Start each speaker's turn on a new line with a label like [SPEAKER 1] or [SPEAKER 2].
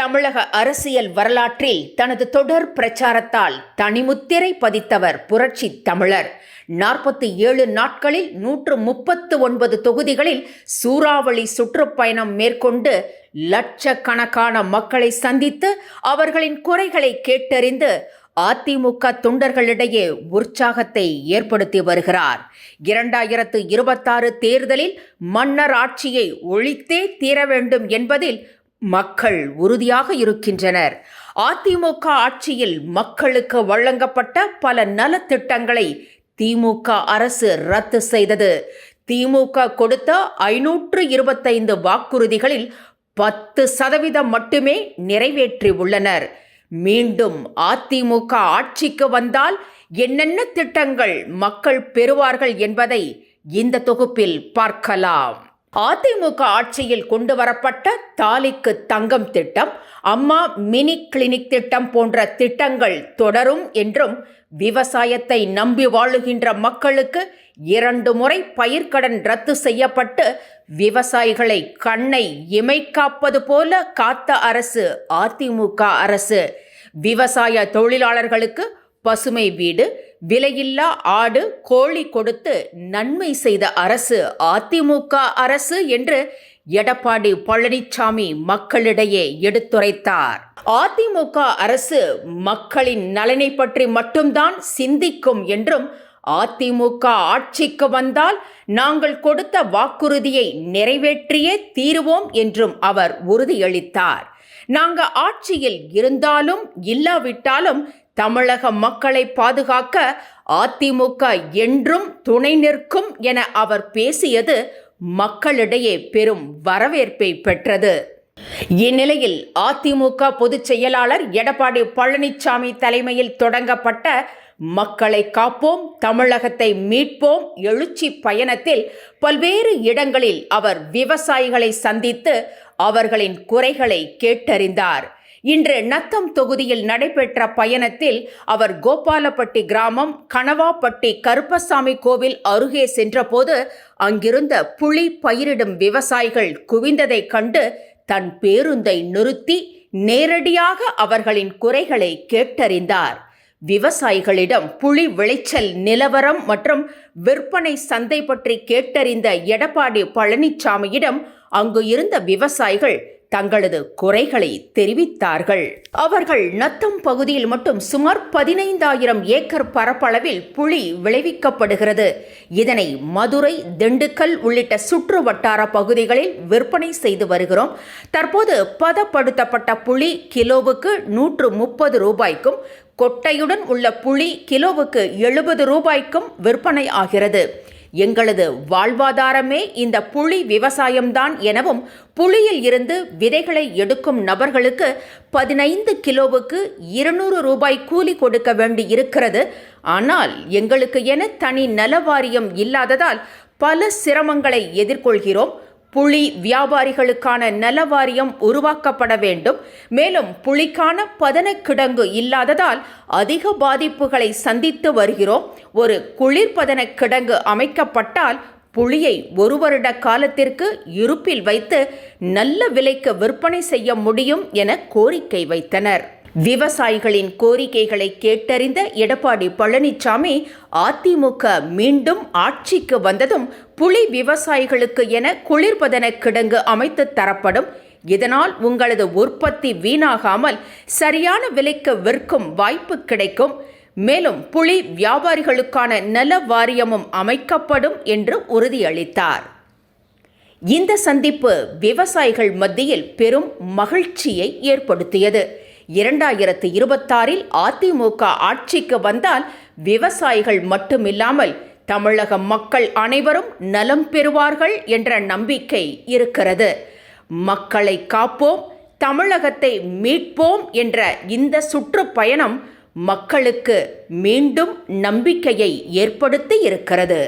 [SPEAKER 1] தமிழக அரசியல் வரலாற்றில் தனது தொடர் பிரச்சாரத்தால் தனிமுத்திரை பதித்தவர் புரட்சி தமிழர். நாற்பத்தி ஏழு நாட்களில் நூற்று முப்பத்து ஒன்பது தொகுதிகளில் சூறாவளி சுற்றுப்பயணம் மேற்கொண்டு லட்சக்கணக்கான மக்களை சந்தித்து அவர்களின் குறைகளை கேட்டறிந்து அதிமுக தொண்டர்களிடையே உற்சாகத்தை ஏற்படுத்தி வருகிறார். இரண்டாயிரத்து இருபத்தாறு தேர்தலில் மன்னர் ஆட்சியை ஒழித்தே தீர வேண்டும் என்பதில் மக்கள் உறுதியாக இருக்கின்றனர். அதிமுக ஆட்சியில் மக்களுக்கு வழங்கப்பட்ட பல நலத்திட்டங்களை திமுக அரசு ரத்து செய்தது. திமுக கொடுத்த ஐநூற்று இருபத்தைந்து வாக்குறுதிகளில் பத்து சதவீதம் மட்டுமே நிறைவேற்றி உள்ளனர் மீண்டும் அதிமுக ஆட்சிக்கு வந்தால் என்னென்ன திட்டங்கள் மக்கள் பெறுவார்கள் என்பதை இந்த தொகுப்பில் பார்க்கலாம். அதிமுக ஆட்சியில் கொண்டு வரப்பட்ட தாலிக்கு தங்கம் திட்டம் அம்மா மினி கிளினிக் திட்டம் போன்ற திட்டங்கள் தொடரும் என்றும் விவசாயத்தை நம்பி வாழுகின்ற மக்களுக்கு இரண்டு முறை பயிர்க்கடன் ரத்து செய்யப்பட்டு விவசாயிகளை கண்ணை இமைக்காப்பது போல காத்த அரசு அதிமுக அரசு. விவசாய தொழிலாளர்களுக்கு பசுமை வீடு விலையில்லா ஆடு கோழி கொடுத்து நன்மை செய்த அரசு அதிமுக அரசு என்று எடப்பாடி பழனிசாமி மக்களிடையே எடுத்துரைத்தார். அதிமுக அரசு மக்களின் நலனை பற்றி மட்டும்தான் சிந்திக்கும் என்றும் அதிமுக ஆட்சிக்கு வந்தால் நாங்கள் கொடுத்த வாக்குறுதியை நிறைவேற்றியே தீருவோம் என்றும் அவர் உறுதியளித்தார். நாங்க ஆட்சியில் இருந்தாலும் இல்லாவிட்டாலும் தமிழக மக்களை பாதுகாக்க அதிமுக என்றும் துணை நிற்கும் என அவர் பேசியது மக்களிடையே பெரும் வரவேற்பை பெற்றது. இந்நிலையில் அதிமுக பொதுச் செயலாளர் எடப்பாடி பழனிசாமி தலைமையில் தொடங்கப்பட்ட மக்களை காப்போம் தமிழகத்தை மீட்போம் எழுச்சி பயணத்தில் பல்வேறு இடங்களில் அவர் விவசாயிகளை சந்தித்து அவர்களின் குறைகளை கேட்டறிந்தார். இன்று நத்தம் தொகுதியில் நடைபெற்ற பயணத்தில் அவர் கோபாலப்பட்டி கிராமம் கனவாப்பட்டி கருப்பசாமி கோவில் அருகே சென்றபோது அங்கிருந்த புலி பயிரிடும் விவசாயிகள் குவிந்ததைக் கண்டு தன் பேருந்தை நிறுத்தி நேரடியாக அவர்களின் குறைகளை கேட்டறிந்தார். விவசாயிகளிடம் புலி விளைச்சல் நிலவரம் மற்றும் விற்பனை சந்தை பற்றி கேட்டறிந்த எடப்பாடி பழனிசாமியிடம் அங்கு இருந்த விவசாயிகள் தங்களது குறைகளை தெரிவித்தார்கள். அவர்கள் நத்தம் பகுதியில் மட்டும் சுமார் பதினைந்தாயிரம் ஏக்கர் பரப்பளவில் புளி விளைவிக்கப்படுகிறது. இதனை மதுரை திண்டுக்கல் உள்ளிட்ட சுற்று வட்டார பகுதிகளில் விற்பனை செய்து வருகிறோம். தற்போது பதப்படுத்தப்பட்ட புளி கிலோவுக்கு நூற்று முப்பது ரூபாய்க்கும் கொட்டையுடன் உள்ள புளி கிலோவுக்கு எழுபது ரூபாய்க்கும் விற்பனை ஆகிறது. எங்களது வாழ்வாதாரமே இந்த புலி விவசாயம்தான் எனவும் புலியில் இருந்து விதைகளை எடுக்கும் நபர்களுக்கு பதினைந்து கிலோவுக்கு இருநூறு ரூபாய் கூலி கொடுக்க வேண்டி இருக்கிறது ஆனால் எங்களுக்கு என தனி நலவாரியம் இல்லாததால் பல சிரமங்களை எதிர்கொள்கிறோம். புலி வியாபாரிகளுக்கான நலவாரியம் உருவாக்கப்பட வேண்டும். மேலும் புலிக்கான பதனக்கிடங்கு இல்லாததால் அதிக பாதிப்புகளை சந்தித்து வருகிறோம். ஒரு குளிர்பதன கிடங்கு அமைக்கப்பட்டால் புளியை ஒரு வருட காலத்திற்கு இருப்பில் வைத்து நல்ல விலைக்கு விற்பனை செய்ய முடியும் என கோரிக்கை வைத்தனர். விவசாயிகளின் கோரிக்கைகளை கேட்டறிந்த எடப்பாடி பழனிசாமி அதிமுக மீண்டும் ஆட்சிக்கு வந்ததும் புலி விவசாயிகளுக்கு என குளிர்பதன கிடங்கு அமைத்து தரப்படும். இதனால் உங்களது உற்பத்தி வீணாகாமல் சரியான விலைக்கு விற்கும் வாய்ப்பு கிடைக்கும். மேலும் புலி வியாபாரிகளுக்கான நல வாரியமும் அமைக்கப்படும் என்று உறுதியளித்தார். இந்த சந்திப்பு விவசாயிகள் மத்தியில் பெரும் மகிழ்ச்சியை ஏற்படுத்தியது. இரண்டாயிரத்து இருபத்தாறில் அதிமுக ஆட்சிக்கு வந்தால் விவசாயிகள் மட்டுமில்லாமல் தமிழக மக்கள் அனைவரும் நலம் பெறுவார்கள் என்ற நம்பிக்கை இருக்கிறது. மக்களை காப்போம் தமிழகத்தை மீட்போம் என்ற இந்த சுற்றுப்பயணம் மக்களுக்கு மீண்டும் நம்பிக்கையை ஏற்படுத்தி இருக்கிறது.